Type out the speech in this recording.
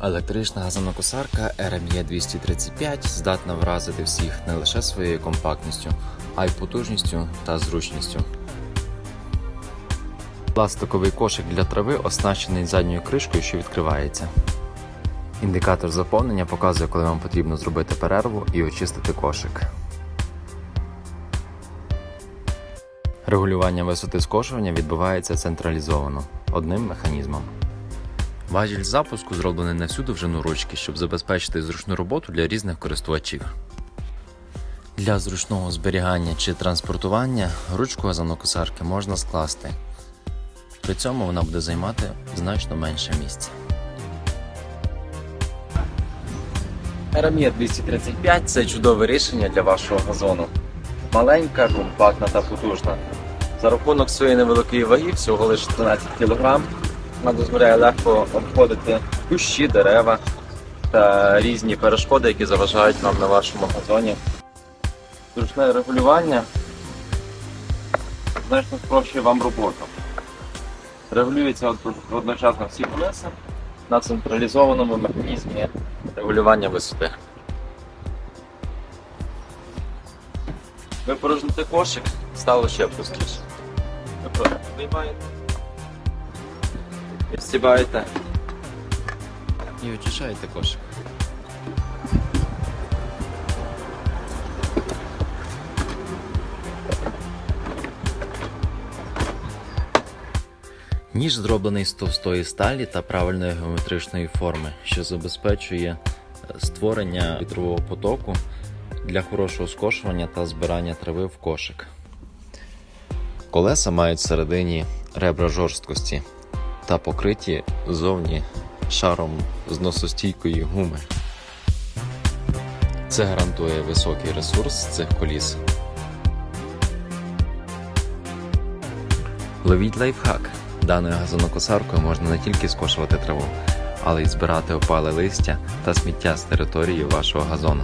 Електрична газонокосарка RME 235 здатна вразити всіх не лише своєю компактністю, а й потужністю та зручністю. Пластиковий кошик для трави оснащений задньою кришкою, що відкривається. Індикатор заповнення показує, коли вам потрібно зробити перерву і очистити кошик. Регулювання висоти скошування відбувається централізовано одним механізмом. Важіль запуску зроблений на всю довжину ручки, щоб забезпечити зручну роботу для різних користувачів. Для зручного зберігання чи транспортування ручку газонокосарки можна скласти. При цьому вона буде займати значно менше місця. RME 235 це чудове рішення для вашого газону. Маленька, компактна та потужна. За рахунок своєї невеликої ваги, всього лише 13 кг, вона дозволяє легко обходити кущі, дерева та різні перешкоди, які заважають вам на вашому газоні. Зручне регулювання значно спрощує вам роботу. Регулюється одночасно всі колеса на централізованому механізмі регулювання висоти. Ви порожните кошик, стало ще простіше. Ви просто виймаєте, відстібаєте і очищаєте кошик. Ніж зроблений з товстої сталі та правильної геометричної форми, що забезпечує е, створення вітрового потоку для хорошого скошування та збирання трави в кошик. Колеса мають всередині ребра жорсткості та покриті зовні шаром зносостійкої гуми. Це гарантує високий ресурс цих коліс. Ловіть лайфхак. Даною газонокосаркою можна не тільки скошувати траву, але й збирати опале листя та сміття з території вашого газону.